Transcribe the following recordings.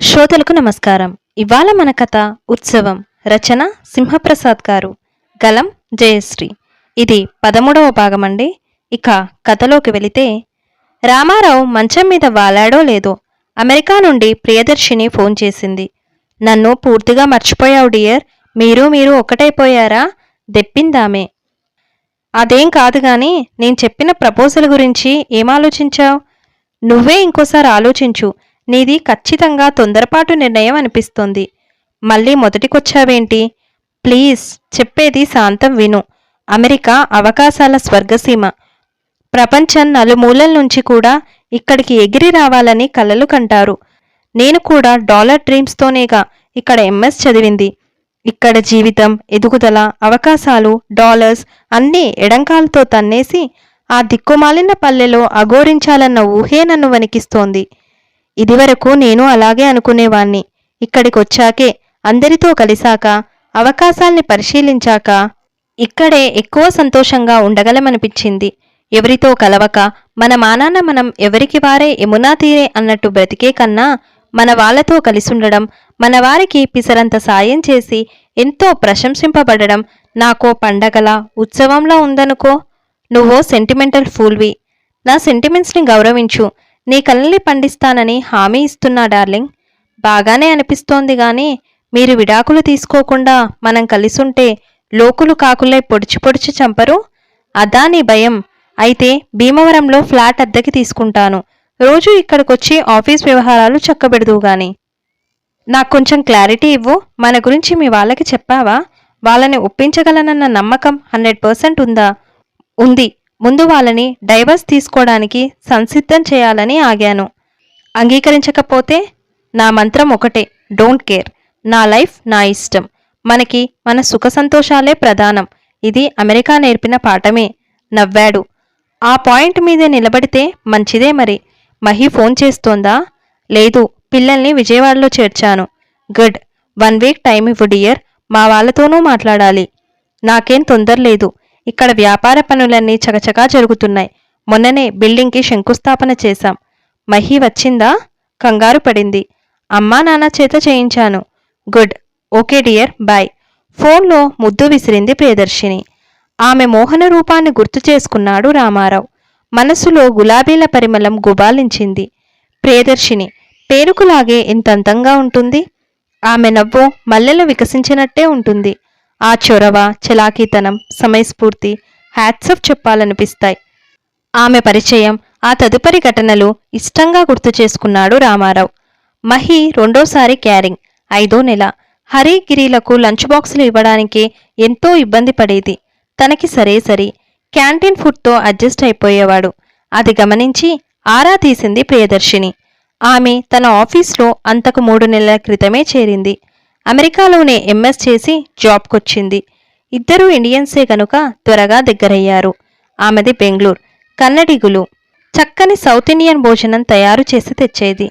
శ్రోతలకు నమస్కారం. ఇవాళ మన కథ ఉత్సవం రచన సింహప్రసాద్ గారు గలం జయశ్రీ. ఇది పదమూడవ భాగమండి ఇక కథలోకి వెళితే రామారావు మంచం మీద వాలాడో లేదో అమెరికా నుండి ప్రియదర్శిని ఫోన్ చేసింది. నన్ను పూర్తిగా మర్చిపోయావు డియర్. మీరు మీరు ఒకటైపోయారా దెప్పిందామే. అదేం కాదు కానీ నేను చెప్పిన ప్రపోజల్ గురించి ఏం ఆలోచించావు నువ్వే ఇంకోసారి ఆలోచించు. నీది ఖచ్చితంగా తొందరపాటు నిర్ణయం అనిపిస్తోంది. మళ్ళీ మొదటికొచ్చావేంటి? ప్లీజ్ చెప్పేది శాంతం విను. అమెరికా అవకాశాల స్వర్గసీమ. ప్రపంచం నలుమూలల నుంచి కూడా ఇక్కడికి ఎగిరి రావాలని కలలు కంటారు. నేను కూడా డాలర్ డ్రీమ్స్తోనేగా ఇక్కడ ఎంఎస్ చదివింది. ఇక్కడ జీవితం ఎదుగుదల అవకాశాలు డాలర్స్ అన్నీ ఎడంకాలతో తన్నేసి ఆ దిక్కుమాలిన పల్లెలో అఘోరించాలన్న ఊహే నన్ను వణికిస్తోంది. ఇదివరకు నేను అలాగే అనుకునేవాణ్ణి. ఇక్కడికొచ్చాకే అందరితో కలిశాక అవకాశాల్ని పరిశీలించాక ఇక్కడే ఎక్కువ సంతోషంగా ఉండగలమనిపించింది. ఎవరితో కలవక మన మానాన్న మనం ఎవరికి వారే యమునా తీరే అన్నట్టు బ్రతికే కన్నా మన వాళ్ళతో కలిసుండడం మన వారికి పిసరంత సాయం చేసి ఎంతో ప్రశంసింపబడడం నాకో పండగలా ఉత్సవంలా ఉందనుకో? నువ్వో సెంటిమెంటల్ ఫూల్వి. నా సెంటిమెంట్స్ని గౌరవించు. నీ కళ్ళని పండిస్తానని హామీ ఇస్తున్నా డార్లింగ్. బాగానే అనిపిస్తోంది గాని మీరు విడాకులు తీసుకోకుండా మనం కలిసుంటే లోకులు కాకులే పొడిచి పొడిచి చంపరు? అదా నీ భయం. అయితే భీమవరంలో ఫ్లాట్ అద్దెకి తీసుకుంటాను. రోజు ఇక్కడికొచ్చి ఆఫీస్ వ్యవహారాలు చక్కబెడదువు గాని. నాకు కొంచెం క్లారిటీ ఇవ్వు. మన గురించి మీ వాళ్ళకి చెప్పావా? వాళ్ళని ఒప్పించగలనన్న నమ్మకం హండ్రెడ్ పర్సెంట్ ఉందా? ఉంది. ముందు వాళ్ళని డైవర్స్ తీసుకోవడానికి సంసిద్ధం చేయాలని ఆగాను. అంగీకరించకపోతే నా మంత్రం ఒకటే డోంట్ కేర్ నా లైఫ్ నా ఇష్టం. మనకి మన సుఖ సంతోషాలే ప్రధానం. ఇది అమెరికా నేర్పిన పాఠమే. నవ్వాడు. ఆ పాయింట్ మీదే నిలబడితే మంచిదే మరి. మహి ఫోన్ చేస్తోందా? లేదు. పిల్లల్ని విజయవాడలో చేర్చాను. గుడ్. వన్ వీక్ టైం ఇవ్వు డియర్. మా వాళ్ళతోనూ మాట్లాడాలి. నాకేం తొందర లేదు ఇక్కడ వ్యాపార పనులన్నీ చకచకా జరుగుతున్నాయి. మొన్ననే బిల్డింగ్కి శంకుస్థాపన చేశాం. మహి వచ్చిందా? కంగారు పడింది. అమ్మా నాన్న చేత చేయించాను. గుడ్. Okay dear. బాయ్ ఫోన్లో ముద్దు విసిరింది ప్రియదర్శిని. ఆమె మోహన రూపాన్ని గుర్తు చేసుకున్నాడు రామారావు. మనసులో గులాబీల పరిమళం గుబాలించింది. ప్రియదర్శిని పేరుకులాగే ఇంత అందంగా ఉంటుంది? ఆమె నవ్వు మల్లెలు వికసించినట్టే ఉంటుంది. ఆ చొరవ చలాకీతనం సమయస్ఫూర్తి హ్యాట్సఫ్ చెప్పాలనిపిస్తాయి. ఆమె పరిచయం ఆ తదుపరి ఘటనలు ఇష్టంగా గుర్తు చేసుకున్నాడు రామారావు. మహి రెండోసారి క్యారింగ్ ఐదో నెల. హరిగిరిలకు లంచ్ బాక్సులు ఇవ్వడానికి ఎంతో ఇబ్బంది పడేది. తనకి సరే సరి. క్యాంటీన్ ఫుడ్తో అడ్జస్ట్ అయిపోయేవాడు. అది గమనించి ఆరా తీసింది ప్రియదర్శిని. ఆమె తన ఆఫీస్లో అంతకు మూడు నెలల క్రితమే చేరింది. అమెరికాలోనే ఎంఎస్ చేసి జాబ్కొచ్చింది. ఇద్దరూ ఇండియన్సే కనుక త్వరగా దగ్గరయ్యారు. ఆమెది బెంగళూరు కన్నడిగులు చక్కని సౌత్ ఇండియన్ భోజనం తయారు చేసి తెచ్చేది.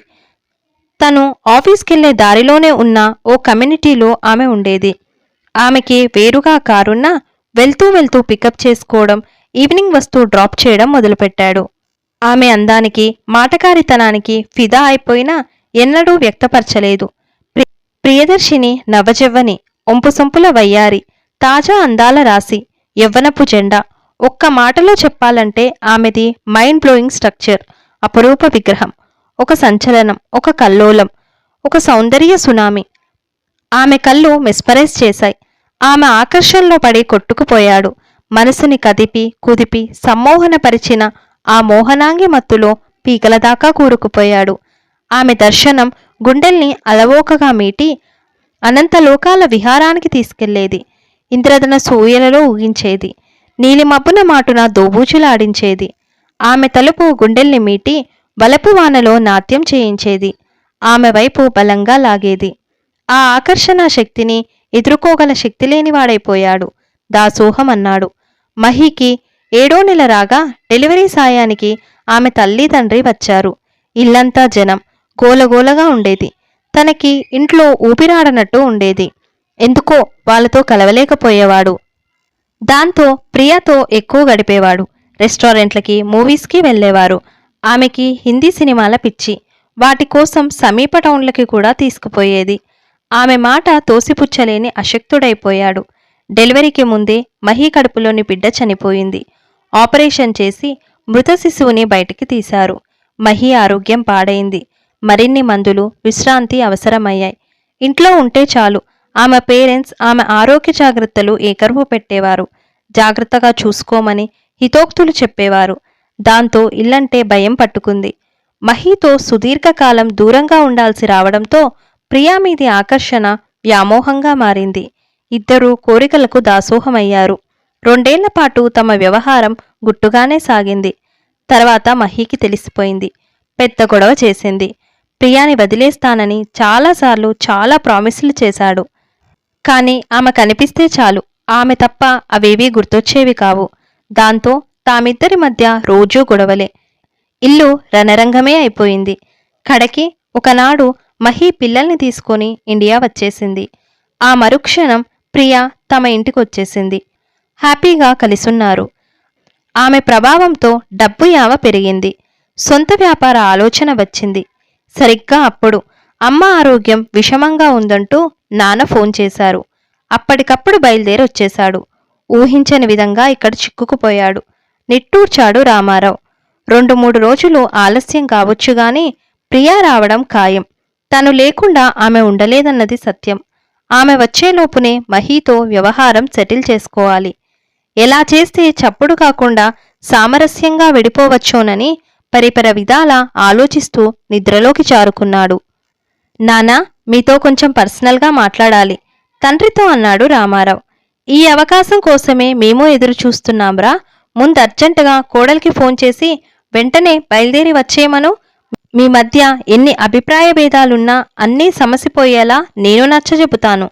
తను ఆఫీస్కెళ్ళే దారిలోనే ఉన్న ఓ కమ్యూనిటీలో ఆమె ఉండేది. ఆమెకి వేరుగా కారున్నా వెళ్తూ వెళ్తూ పికప్ చేసుకోవడం ఈవినింగ్ వస్తూ డ్రాప్ చేయడం మొదలుపెట్టాడు. ఆమె అందానికి మాటకారితనానికి ఫిదా అయిపోయినా ఎన్నడూ వ్యక్తపరచలేదు. ప్రియదర్శిని నవజవ్వని ఒంపుసొంపుల వయ్యారి తాజా అందాల రాశి యవ్వనపు జెండా. ఒక్క మాటలో చెప్పాలంటే ఆమెది మైండ్ బ్లోయింగ్ స్ట్రక్చర్ అపరూప విగ్రహం ఒక సంచలనం ఒక కల్లోలం ఒక సౌందర్య సునామీ. ఆమె కళ్ళు మెస్మరైజ్ చేశాయి. ఆమె ఆకర్షణలో పడి కొట్టుకుపోయాడు. మనసుని కదిపి కుదిపి సమ్మోహనపరిచిన ఆ మోహనాంగి మత్తులో పీకల దాకా కూరుకుపోయాడు. ఆమె దర్శనం గుండెల్ని అలవోకగా మీటి అనంతలోకాల విహారానికి తీసుకెళ్ళేది. ఇంద్రధన సూయలలో ఊగించేది నీలిమబ్బున మాటున దోబూచులాడించేది. ఆమె తలుపు గుండెల్ని మీటి బలపు వానలో నాట్యం చేయించేది. ఆమె వైపు బలంగా లాగేది. ఆ ఆకర్షణ శక్తిని ఎదుర్కోగల శక్తి లేనివాడైపోయాడు దాసోహం అన్నాడు మహికి ఏడో నెల రాగా డెలివరీ సాయానికి ఆమె తల్లి తండ్రి వచ్చారు. ఇల్లంతా జనం. గోలగోలగా ఉండేది. తనకి ఇంట్లో ఊపిరాడనట్టు ఉండేది. ఎందుకో వాళ్ళతో కలవలేకపోయేవాడు. దాంతో ప్రియాతో ఎక్కువ గడిపేవాడు. రెస్టారెంట్లకి మూవీస్కి వెళ్ళేవారు. ఆమెకి హిందీ సినిమాల పిచ్చి. వాటి కోసం సమీప టౌన్లకి కూడా తీసుకుపోయేది. ఆమె మాట తోసిపుచ్చలేని అశక్తుడైపోయాడు. డెలివరీకి ముందే మహీ కడుపులోని బిడ్డ చనిపోయింది. ఆపరేషన్ చేసి మృత శిశువుని బయటికి తీశారు. మహి ఆరోగ్యం పాడైంది. మరిన్ని మందులు విశ్రాంతి అవసరమయ్యాయి. ఇంట్లో ఉంటే చాలు. ఆమె పేరెంట్స్ ఆమె ఆరోగ్య జాగ్రత్తలు ఏకరువు పెట్టేవారు. జాగ్రత్తగా చూసుకోమని హితోక్తులు చెప్పేవారు. దాంతో ఇల్లంటే భయం పట్టుకుంది. మహీతో సుదీర్ఘకాలం దూరంగా ఉండాల్సి రావడంతో ప్రియా మీది ఆకర్షణ వ్యామోహంగా మారింది. ఇద్దరూ కోరికలకు దాసోహమయ్యారు. రెండేళ్ళ పాటు తమ వ్యవహారం గుట్టుగానే సాగింది. తర్వాత మహీకి తెలిసిపోయింది. పెద్ద గొడవ చేసింది. ప్రియాని వదిలేస్తానని చాలాసార్లు చాలా ప్రామిసులు చేశాడు. కానీ ఆమె కనిపిస్తే చాలు. ఆమె తప్ప అవేవీ గుర్తొచ్చేవి కావు. దాంతో తామిద్దరి మధ్య రోజూ గొడవలే. ఇల్లు రణరంగమే అయిపోయింది. కడకి ఒకనాడు మహి పిల్లల్ని తీసుకొని ఇండియా వచ్చేసింది. ఆ మరుక్షణం ప్రియా తమ ఇంటికొచ్చేసింది. హ్యాపీగా కలిసున్నారు. ఆమె ప్రభావంతో డబ్బు యావ పెరిగింది. సొంత వ్యాపార ఆలోచన వచ్చింది. సరిగ్గా అప్పుడు. అమ్మ ఆరోగ్యం విషమంగా ఉందంటూ నాన్న ఫోన్ చేశారు. అప్పటికప్పుడు బయలుదేరి వచ్చేశాడు ఊహించని విధంగా ఇక్కడ చిక్కుకుపోయాడు. నిట్టూర్చాడు రామారావు. రెండు మూడు రోజులు ఆలస్యం కావచ్చుగాని ప్రియా రావడం ఖాయం. తను లేకుండా ఆమె ఉండలేదన్నది సత్యం. ఆమె వచ్చేలోపునే మహీతో వ్యవహారం సెటిల్ చేసుకోవాలి. ఎలా చేస్తే చప్పుడు కాకుండా సామరస్యంగా విడిపోవచ్చోనని పరిపర విధాల ఆలోచిస్తూ నిద్రలోకి చారుకున్నాడు. నానా మీతో కొంచెం పర్సనల్గా మాట్లాడాలి తండ్రితో అన్నాడు రామారావు. ఈ అవకాశం కోసమే మేము ఎదురు చూస్తున్నాంరా ముందు అర్జెంటుగా కోడలికి ఫోన్ చేసి వెంటనే బయలుదేరి వచ్చేయమను. మీ మధ్య ఎన్ని అభిప్రాయ భేదాలున్నా అన్నీ సమసిపోయేలా నేను నచ్చజెపుతాను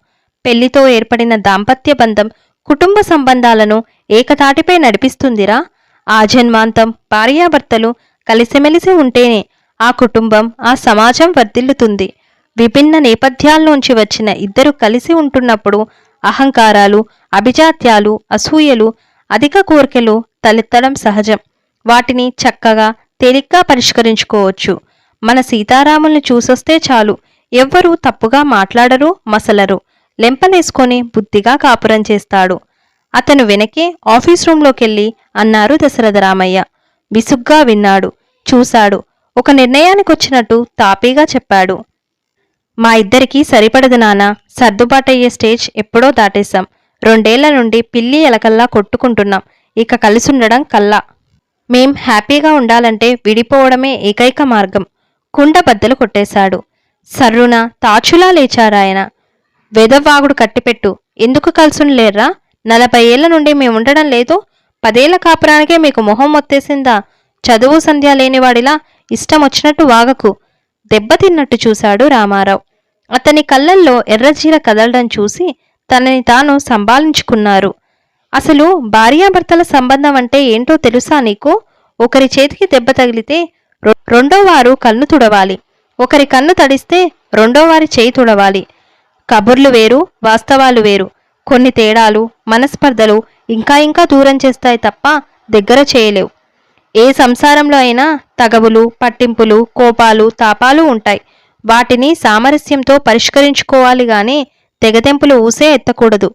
పెళ్ళితో ఏర్పడిన దాంపత్య బంధం కుటుంబ సంబంధాలను ఏకతాటిపై నడిపిస్తుందిరా. ఆ జన్మాంతం భార్యాభర్తలు కలిసిమెలిసి ఉంటేనే ఆ కుటుంబం ఆ సమాజం వర్ధిల్లుతుంది. విభిన్న నేపథ్యాల్లోంచి వచ్చిన ఇద్దరు కలిసి ఉంటున్నప్పుడు అహంకారాలు అభిజాత్యాలు అసూయలు అధిక కోరికలు తలెత్తడం సహజం. వాటిని చక్కగా తేలిగ్గా పరిష్కరించుకోవచ్చు. మన సీతారాముల్ని చూసొస్తే చాలు. ఎవ్వరూ తప్పుగా మాట్లాడరు మసలరు. లెంపలేసుకొని బుద్ధిగా కాపురం చేస్తాడు. అతను వెనకే ఆఫీస్ రూంలోకెళ్ళి అన్నారు దశరథ రామయ్య విసుగ్గా విన్నాడు. చూశాడు. ఒక నిర్ణయానికొచ్చినట్టు తాపీగా చెప్పాడు. మా ఇద్దరికీ సరిపడదు నానా సర్దుబాటయ్యే స్టేజ్ ఎప్పుడో దాటేశాం. రెండేళ్ళ నుండి పిల్లి ఎలకల్లా కొట్టుకుంటున్నాం. ఇక కలిసుండడం కల్లా. మేం హ్యాపీగా ఉండాలంటే విడిపోవడమే ఏకైక మార్గం. కుండ బద్దలు కొట్టేశాడు. సర్రున తాచులా లేచారాయన వెదవాగుడు కట్టిపెట్టు. ఎందుకు కలుసుండలేర్రా నలభై ఏళ్ళ నుండి మేముండడం లేదు. పదేళ్ళ కాపురానికే మీకు మొహం మొత్తేసిందా? చదువు సంధ్య లేనివాడిలా ఇష్టం వచ్చినట్టు వాగకు దెబ్బతిన్నట్టు చూశాడు రామారావు. అతని కళ్ళల్లో ఎర్రచీర కదలడం చూసి తనని తాను సంభాళించుకున్నారు అసలు భార్యాభర్తల సంబంధం అంటే ఏంటో తెలుసా నీకు? ఒకరి చేతికి దెబ్బ తగిలితే రొ- రెండో వారు కన్ను తుడవాలి. ఒకరి కన్ను తడిస్తే రెండో వారి చేయి తుడవాలి. కబుర్లు వేరు వాస్తవాలు వేరు. కొన్ని తేడాలు మనస్పర్ధలు ఇంకా ఇంకా దూరం చేస్తాయి తప్ప దగ్గర చేయలేవు. ఏ సంసారంలో అయినా తగవులు పట్టింపులు కోపాలు తాపాలు ఉంటాయి. వాటిని సామరస్యంతో పరిష్కరించుకోవాలి గాని తెగదెంపులు ఊసే ఎత్తకూడదు.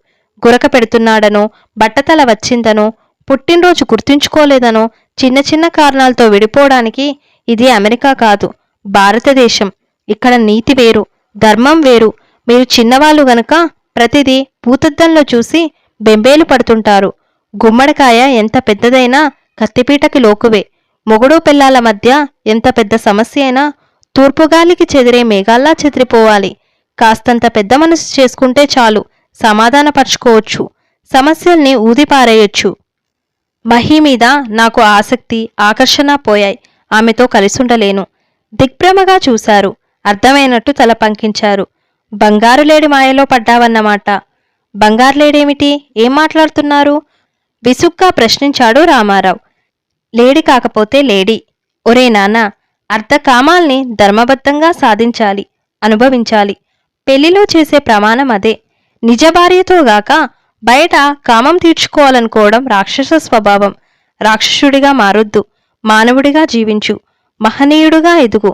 గురక పెడుతున్నాడనో బట్టతల వచ్చిందనో పుట్టినరోజు గుర్తుంచుకోలేదనో చిన్న చిన్న కారణాలతో విడిపోవడానికి ఇది అమెరికా కాదు భారతదేశం. ఇక్కడ నీతి వేరు ధర్మం వేరు. మీరు చిన్నవాళ్ళు గనుక ప్రతిదీ భూతద్దంలో చూసి బెంబేలు పడుతుంటారు. గుమ్మడికాయ ఎంత పెద్దదైనా కత్తిపీటకి లోకువే. మొగుడు పిల్లాల మధ్య ఎంత పెద్ద సమస్య అయినా తూర్పుగాలికి చెదిరే మేఘాల్లా చెదిరిపోవాలి. కాస్తంత పెద్ద మనసు చేసుకుంటే చాలు సమాధానపరుచుకోవచ్చు. సమస్యల్ని ఊదిపారేయొచ్చు. మహి మీద నాకు ఆసక్తి ఆకర్షణ పోయాయి. ఆమెతో కలిసుండలేను. దిగ్భ్రమగా చూశారు. అర్థమైనట్టు తల పంకించారు. బంగారు లేడి మాయలో పడ్డావన్నమాట బంగారులేడేమిటి ఏం మాట్లాడుతున్నారు? విసుగ్గా ప్రశ్నించాడు రామారావు. లేడి కాకపోతే లేడీ. ఒరే నాన్న అర్ధకామాల్ని ధర్మబద్ధంగా సాధించాలి అనుభవించాలి. పెళ్ళిలో చేసే ప్రమాణం అదే. నిజ భార్యతో గాక బయట కామం తీర్చుకోవాలనుకోవడం రాక్షస స్వభావం. రాక్షసుడిగా మారొద్దు మానవుడిగా జీవించు మహనీయుడుగా ఎదుగు.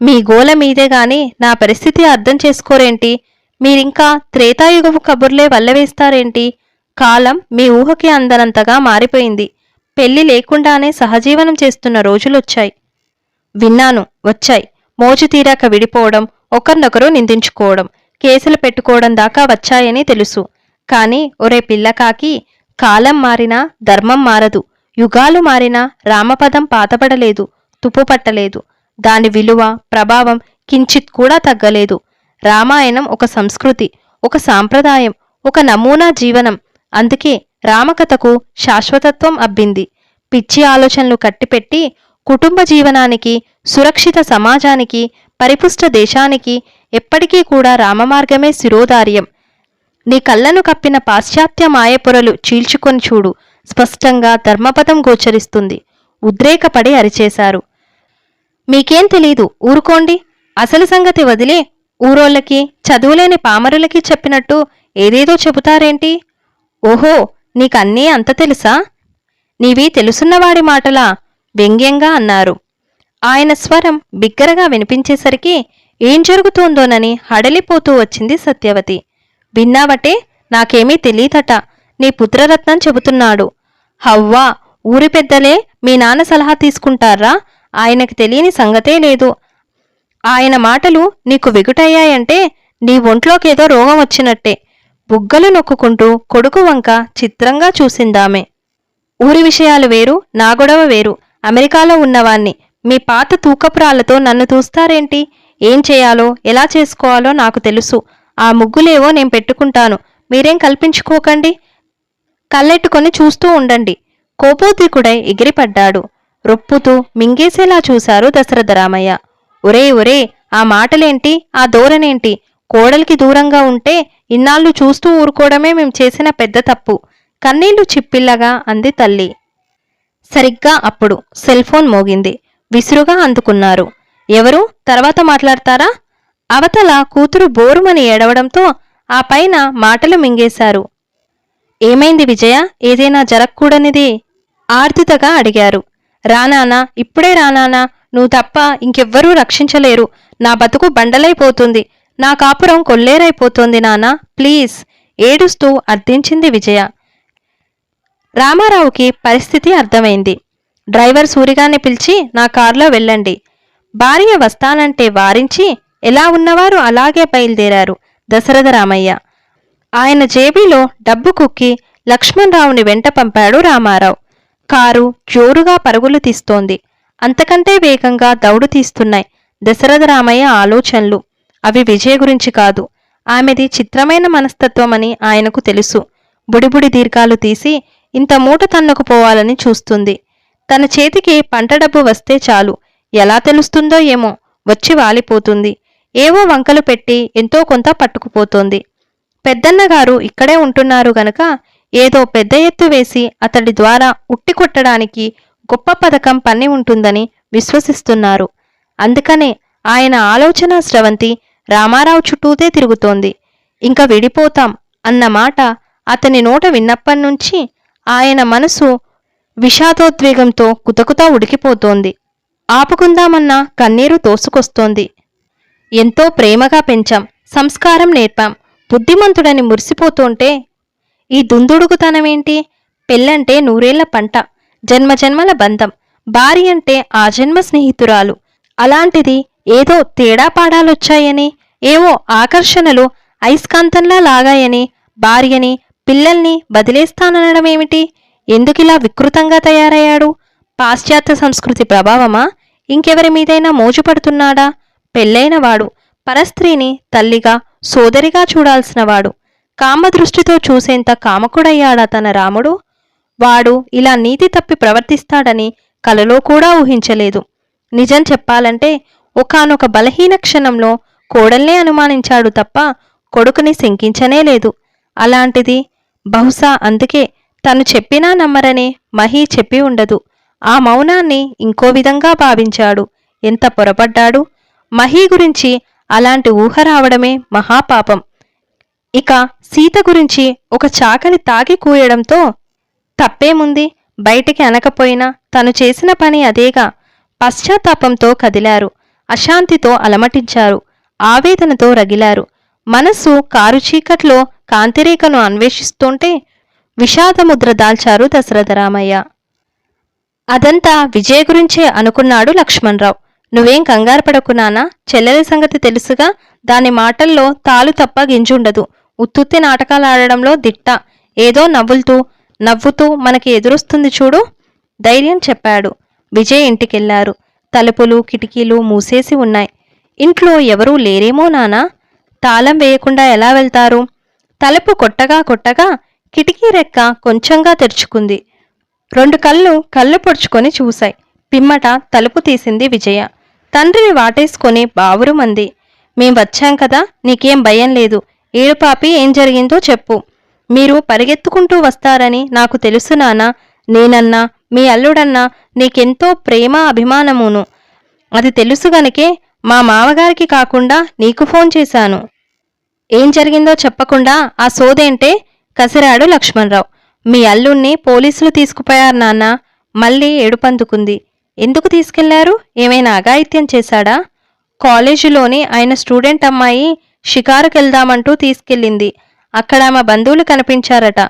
మీ గోల మీదే గాని నా పరిస్థితి అర్థం చేసుకోరేంటి? మీరింకా త్రేతాయుగపు కబుర్లే వల్లవేస్తారేంటి? కాలం మీ ఊహకి అందనంతగా మారిపోయింది. పెళ్ళి లేకుండానే సహజీవనం చేస్తున్న రోజులొచ్చాయి. విన్నాను వచ్చాయి. మోజు తీరాక విడిపోవడం ఒకరినొకరు నిందించుకోవడం కేసులు పెట్టుకోవడం దాకా వచ్చాయని తెలుసు. కాని ఒరే పిల్లకాకి కాలం మారినా ధర్మం మారదు. యుగాలు మారినా రామపదం పాతపడలేదు తుప్పుపట్టలేదు దాని విలువ ప్రభావం కించిత్ కూడా తగ్గలేదు. రామాయణం ఒక సంస్కృతి ఒక సాంప్రదాయం ఒక నమూనా జీవనం. అందుకే రామకథకు శాశ్వతత్వం అబ్బింది. పిచ్చి ఆలోచనలు కట్టిపెట్టి కుటుంబ జీవనానికి సురక్షిత సమాజానికి పరిపుష్ట దేశానికి ఎప్పటికీ కూడా రామమార్గమే శిరోధార్యం. నీ కళ్ళను కప్పిన పాశ్చాత్య మాయపొరలు చీల్చుకొని చూడు. స్పష్టంగా ధర్మపదం గోచరిస్తుంది. ఉద్రేకపడి అరిచేశారు. మీకేం తెలీదు? ఊరుకోండి. అసలు సంగతి వదిలే. ఊరోళ్ళకి చదువులేని పామరులకి చెప్పినట్టు ఏదేదో చెబుతారేంటి? ఓహో! నీకన్నీ అంత తెలుసా? నీవి తెలుసున్నవాడి మాటలా వ్యంగ్యంగా అన్నారు. ఆయన స్వరం బిగ్గరగా వినిపించేసరికి ఏం జరుగుతోందోనని హడలిపోతూ వచ్చింది సత్యవతి. విన్నావటే నాకేమీ తెలీదట నీ పుత్రరత్నం చెబుతున్నాడు. హవ్వా ఊరి పెద్దలే మీ నాన్న సలహా తీసుకుంటారా? ఆయనకి తెలియని సంగతే లేదు. ఆయన మాటలు నీకు వెగుటయ్యాయంటే నీ ఒంట్లోకేదో రోగం వచ్చినట్టే. బుగ్గలు నొక్కుకుంటూ కొడుకు వంక చిత్రంగా చూసిందామె. ఊరి విషయాలు వేరు నా గొడవ వేరు. అమెరికాలో ఉన్నవాణ్ణి. మీ పాత తూకపురాలతో నన్ను చూస్తారేంటి ఏం చేయాలో ఎలా చేసుకోవాలో నాకు తెలుసు. ఆ ముగ్గులేవో నేను పెట్టుకుంటాను. మీరేం కల్పించుకోకండి? కళ్ళెట్టుకొని చూస్తూ ఉండండి. కోపోద్రికుడై ఎగిరిపడ్డాడు. రొప్పుతూ మింగేసేలా చూశారు దశరథరామయ్య ఒరే ఒరే ఆ మాటలేంటి? ఆ ధోరణేంటి? కోడలికి దూరంగా ఉంటే ఇన్నాళ్ళు చూస్తూ ఊరుకోవడమే మేం చేసిన పెద్ద తప్పు. కన్నీళ్ళు చిప్పిల్లగా అంది తల్లి. సరిగ్గా అప్పుడు సెల్ ఫోన్ మోగింది. విసురుగా అందుకున్నారు. ఎవరు? తర్వాత మాట్లాడతారా? అవతల కూతురు బోరుమని ఏడవడంతో ఆ పైన మాటలు మింగేశారు. ఏమైంది విజయ? ఏదైనా జరగకూడనిది? ఆర్దితగా అడిగారు. రానానా ఇప్పుడే రానానా నువ్వు తప్ప ఇంకెవ్వరూ రక్షించలేరు. నా బతుకు బండలైపోతుంది. నా కాపురం కొల్లేరైపోతోంది నానా. ప్లీజ్ ఏడుస్తూ అర్థించింది విజయ. రామారావుకి పరిస్థితి అర్థమైంది. డ్రైవర్ సూరిగాన్ని పిలిచి నా కారులో వెళ్ళండి. భార్య వస్తానంటే వారించి ఎలా ఉన్నవారు అలాగే బయలుదేరారు దశరథ రామయ్య. ఆయన జేబీలో డబ్బు కుక్కి లక్ష్మణరావుని వెంట పంపాడు రామారావు. కారు జోరుగా పరుగులు తీస్తోంది. అంతకంటే వేగంగా దౌడు తీస్తున్నాయి దశరథ రామయ్య ఆలోచనలు. అవి విజయ గురించి కాదు. ఆమెది చిత్రమైన మనస్తత్వమని ఆయనకు తెలుసు. బుడిబుడి దీర్ఘాలు తీసి ఇంత మూట తన్నుకుపోవాలని చూస్తుంది. తన చేతికి పంట డబ్బు వస్తే చాలు. ఎలా తెలుస్తుందో ఏమో వచ్చి వాలిపోతుంది. ఏవో వంకలు పెట్టి ఎంతో కొంత పట్టుకుపోతోంది. పెద్దన్నగారు ఇక్కడే ఉంటున్నారు గనక ఏదో పెద్ద ఎత్తు వేసి అతడి ద్వారా ఉట్టి కొట్టడానికి గొప్ప పథకం పన్ని ఉంటుందని విశ్వసిస్తున్నారు. అందుకనే ఆయన ఆలోచన స్రవంతి రామారావు చుట్టూతే తిరుగుతోంది. ఇంక విడిపోతాం అన్న మాట అతని నోట విన్నప్పటినుంచి ఆయన మనసు విషాదోద్వేగంతో కుతకుతా ఉడికిపోతోంది. ఆపుకుందామన్న కన్నీరు తోసుకొస్తోంది. ఎంతో ప్రేమగా పెంచాం. సంస్కారం నేర్పాం. బుద్ధిమంతుడని మురిసిపోతుంటే ఈ దుందుడుగుతనమేంటి? పెళ్ళంటే నూరేళ్ళ పంట జన్మజన్మల బంధం. భార్య అంటే ఆ జన్మ స్నేహితురాలు. అలాంటిది ఏదో తేడా పాడాలొచ్చాయని ఏవో ఆకర్షణలు అయస్కాంతంలా లాగాయని భార్యని పిల్లల్ని బదిలేస్తాననడమేమిటి ఎందుకిలా వికృతంగా తయారయ్యాడు? పాశ్చాత్య సంస్కృతి ప్రభావమా? ఇంకెవరి మీదైనా మోజుపడుతున్నాడా? పెళ్ళైనవాడు పరస్త్రీని తల్లిగా సోదరిగా చూడాల్సినవాడు. కామదృష్టితో చూసేంత కామకుడయ్యాడా తన రాముడు? వాడు ఇలా నీతి తప్పి ప్రవర్తిస్తాడని కలలో కూడా ఊహించలేదు. నిజం చెప్పాలంటే ఒకానొక బలహీన క్షణంలో కోడల్నే అనుమానించాడు తప్ప కొడుకుని శంకించనే లేదు. అలాంటిది బహుశా అందుకే తను చెప్పినా నమ్మరనే మహి చెప్పి ఉండదు. ఆ మౌనాన్ని ఇంకో విధంగా భావించాడు. ఎంత పొరపడ్డాడు? మహి గురించి అలాంటి ఊహ రావడమే మహాపాపం. ఇక సీత గురించి ఒక చాకలి తాగి కూయడంతో తప్పేముంది? బయటికి అనకపోయినా తను చేసిన పని అదేగా. పశ్చాత్తాపంతో కదిలారు. అశాంతితో అలమటించారు. ఆవేదనతో రగిలారు. మనస్సు కారు చీకట్లో కాంతిరేఖను అన్వేషిస్తుంటే విషాదముద్ర దాల్చారు దశరథరామయ్య అదంతా విజయ్ గురించే అనుకున్నాడు లక్ష్మణరావు. నువ్వేం కంగారు పడకు నానా చెల్లెలి సంగతి తెలుసుగా దాని మాటల్లో తాలు తప్ప గింజుండదు. ఉత్తుత్తి నాటకాలు ఆడడంలో దిట్ట. ఏదో నవ్వులుతూ నవ్వుతూ మనకి ఎదురొస్తుంది చూడు ధైర్యం చెప్పాడు. విజయ్ ఇంటికెళ్ళారు. తలుపులు కిటికీలు మూసేసి ఉన్నాయి. ఇంట్లో ఎవరూ లేరేమో నానా? తాళం వేయకుండా ఎలా వెళ్తారు? తలుపు కొట్టగా కొట్టగా కిటికీ రెక్క కొంచెంగా తెరుచుకుంది. రెండు కళ్ళు కళ్ళు పొడుచుకొని చూశాయి. పిమ్మట తలుపు తీసింది విజయ. తండ్రిని వాటేసుకొని బావురుమంది మేం వచ్చాం కదా నీకేం భయం లేదు. ఏడుపాపి ఏం జరిగిందో చెప్పు. మీరు పరిగెత్తుకుంటూ వస్తారని నాకు తెలుసు నానా. నేనన్నా మీ అల్లుడన్నా నీకెంతో ప్రేమ అభిమానమును. అది తెలుసు గనకే మా మామగారికి కాకుండా నీకు ఫోన్ చేశాను. ఏం జరిగిందో చెప్పకుండా ఆ సోదేంటే కసిరాడు లక్ష్మణరావు. మీ అల్లుణ్ణి పోలీసులు తీసుకుపోయారు నాన్న. మళ్ళీ ఏడుపందుకుంది. ఎందుకు తీసుకెళ్ళారు? ఏమైనా అఘాయిత్యం చేశాడా? కాలేజీలోని ఆయన స్టూడెంట్ అమ్మాయి షికారుకెళ్దామంటూ తీసుకెళ్ళింది. అక్కడ ఆమె బంధువులు కనిపించారట.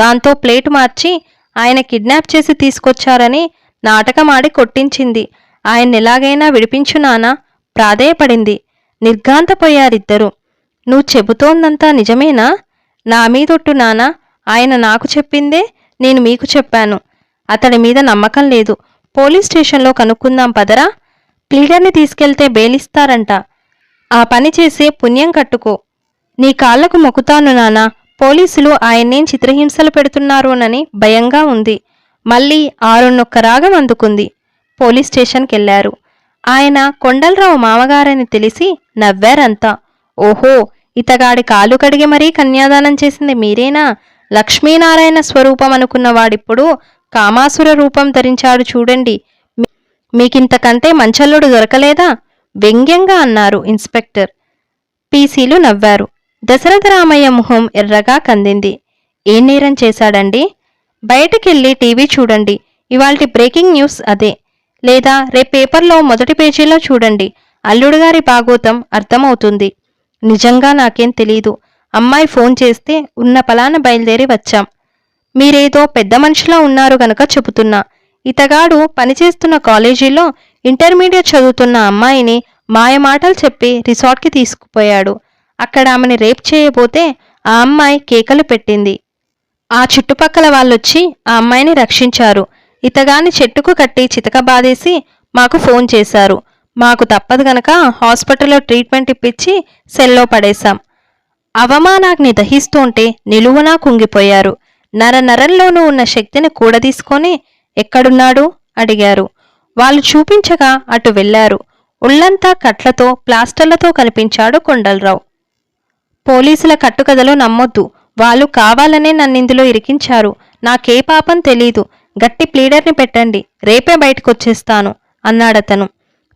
దాంతో ప్లేట్ మార్చి ఆయన కిడ్నాప్ చేసి తీసుకొచ్చారని నాటకమాడి కొట్టించింది. ఆయన ఎలాగైనా విడిపించు నానా ప్రాధేయపడింది. నిర్ఘాంతపోయారిద్దరూ. నువ్వు చెబుతోందంతా నిజమేనా? నా మీదొట్టు నానా ఆయన నాకు చెప్పిందే నేను మీకు చెప్పాను. అతడి మీద నమ్మకం లేదు. పోలీస్ స్టేషన్లో కనుక్కుందాం పదరా? ప్లీడర్ని తీసుకెళ్తే బెయిలిస్తారంట ఆ పని చేసి పుణ్యం కట్టుకో. నీ కాళ్ళకు మొక్కుతాను నానా పోలీసులు ఆయన్నేం చిత్రహింసలు పెడుతున్నారోనని భయంగా ఉంది. మళ్ళీ ఆరున్నొక్క రాగం అందుకుంది. పోలీస్ స్టేషన్కెళ్ళారు. ఆయన కొండలరావు మామగారని తెలిసి నవ్వారంతా. ఓహో ఇతగాడి కాలు కడిగి మరీ కన్యాదానం చేసింది మీరేనా? లక్ష్మీనారాయణ స్వరూపం అనుకున్న వాడిప్పుడు కామాసుర రూపం ధరించాడు చూడండి. మీకింతకంటే మంచల్లుడు దొరకలేదా? వ్యంగ్యంగా అన్నారు ఇన్స్పెక్టర్. పీసీలు నవ్వారు. దశరథరామయ్య మొహం ఎర్రగా కందింది. ఏ నేరం చేశాడండి? బయటకెళ్ళి టీవీ చూడండి. ఇవాల్టి బ్రేకింగ్ న్యూస్ అదే. లేదా రేపు పేపర్లో మొదటి పేజీలో చూడండి. అల్లుడుగారి భాగోతం అర్థమవుతుంది. నిజంగా నాకేం తెలీదు. అమ్మాయి ఫోన్ చేస్తే ఉన్న పలాన బయలుదేరి వచ్చాం. మీరేదో పెద్ద మనిషిలా ఉన్నారు గనక చెబుతున్నా. ఇతగాడు పనిచేస్తున్న కాలేజీలో ఇంటర్మీడియట్ చదువుతున్న అమ్మాయిని మాయమాటలు చెప్పి రిసార్ట్కి తీసుకుపోయాడు. అక్కడ ఆమెని రేప్ చేయబోతే ఆ అమ్మాయి కేకలు పెట్టింది. ఆ చుట్టుపక్కల వాళ్ళొచ్చి ఆ అమ్మాయిని రక్షించారు. ఇతగాని చెట్టుకు కట్టి చితకబాదేసి మాకు ఫోన్ చేశారు. మాకు తప్పదు గనక హాస్పిటల్లో ట్రీట్మెంట్ ఇప్పించి సెల్లో పడేశాం. అవమానాగ్ని దహిస్తుంటే నిలువునా కుంగిపోయారు. నర నరంలోనూ ఉన్న శక్తిని కూడదీసుకొని ఎక్కడున్నాడు? అడిగారు. వాళ్ళు చూపించగా అటు వెళ్ళారు ఒళ్ళంతా కట్లతో ప్లాస్టర్లతో కనిపించాడు కొండలరావు. పోలీసుల కట్టుకథలు నమ్మొద్దు. వాళ్ళు కావాలనే నన్నిందులో ఇరికించారు. నాకే పాపం తెలీదు. గట్టి ప్లీడర్ని పెట్టండి. రేపే బయటకొచ్చేస్తాను అన్నాడతను.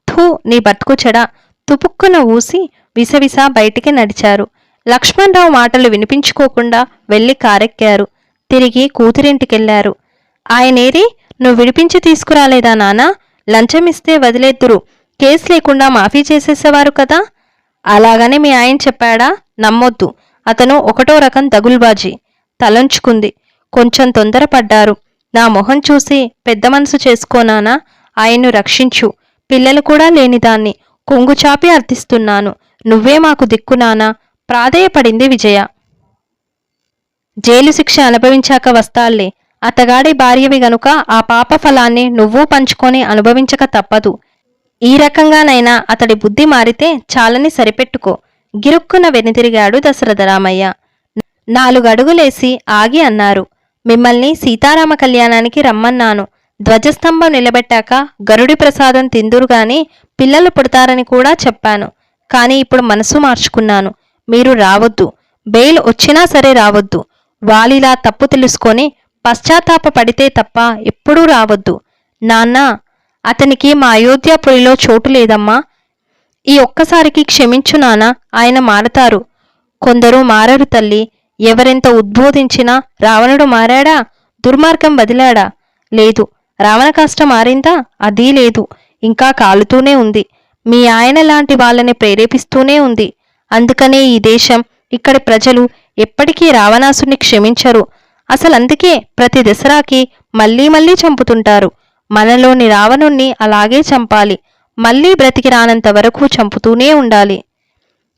థూ నీ బతుకుచెడా తుపుక్కున ఊసి విసవిస బయటికి నడిచారు. లక్ష్మణరావు మాటలు వినిపించుకోకుండా వెళ్ళి కారెక్కారు. తిరిగి కూతురింటికెళ్ళారు ఆయనేరి నువ్వు విడిపించి తీసుకురాలేదా నానా? లంచమిస్తే వదిలేద్దురు. కేసు లేకుండా మాఫీ చేసేసేవారు కదా? అలాగని మీ ఆయన చెప్పాడా? నమ్మొద్దు. అతను ఒకటో రకం దగుల్బాజీ. తలంచుకుంది. కొంచెం తొందరపడ్డారు. నా మొహం చూసి పెద్ద మనసు చేసుకోనానా ఆయన్ను రక్షించు. పిల్లలు కూడా లేనిదాన్ని కొంగు చాపి అర్థిస్తున్నాను. నువ్వే మాకు దిక్కునానా ప్రాధేయపడింది విజయ. జైలు శిక్ష అనుభవించాక వస్తాళ్ళే. అతగాడి భార్యవి గనుక ఆ పాప ఫలాన్ని నువ్వు పంచుకొని అనుభవించక తప్పదు. ఈ రకంగానైనా అతడి బుద్ధి మారితే చాలని సరిపెట్టుకో. గిరుక్కున వెనుతిరిగాడు దశరథరామయ్య నాలుగడుగులేసి ఆగి అన్నారు. మిమ్మల్ని సీతారామ కళ్యాణానికి రమ్మన్నాను. ధ్వజస్తంభం నిలబెట్టాక గరుడి ప్రసాదం తిందురుగాని పిల్లలు పుడతారని కూడా చెప్పాను. కానీ ఇప్పుడు మనసు మార్చుకున్నాను. మీరు రావద్దు. బెయిల్ వచ్చినా సరే రావద్దు. వాలిలా తప్పు తెలుసుకొని పశ్చాత్తాప పడితే తప్ప ఎప్పుడూ రావద్దు. నాన్నా అతనికి మా అయోధ్యాపురిలో చోటు లేదమ్మా. ఈ ఒక్కసారికి క్షమించు నాన్న ఆయన మారతారు. కొందరు మారరు తల్లి ఎవరెంత ఉద్బోధించినా రావణుడు మారాడా? దుర్మార్గం వదిలాడా లేదు. రావణ కష్టం మారిందా? అదీ లేదు. ఇంకా కాలుతూనే ఉంది. మీ ఆయన లాంటి వాళ్ళని ప్రేరేపిస్తూనే ఉంది. అందుకనే ఈ దేశం ఇక్కడి ప్రజలు ఎప్పటికీ రావణాసుని క్షమించరు. అసలు అందుకే ప్రతి దసరాకి మళ్ళీ మళ్ళీ చంపుతుంటారు. మనలోని రావణుణ్ణి అలాగే చంపాలి. మళ్ళీ బ్రతికి రానంత వరకు చంపుతూనే ఉండాలి.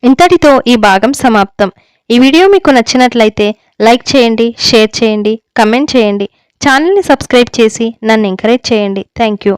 ఇంతటితో ఈ భాగం సమాప్తం. ఈ వీడియో మీకు నచ్చినట్లయితే లైక్ చేయండి షేర్ చేయండి కమెంట్ చేయండి. ఛానల్ని సబ్స్క్రైబ్ చేసి నన్ను ఎంకరేజ్ చేయండి. Thank you.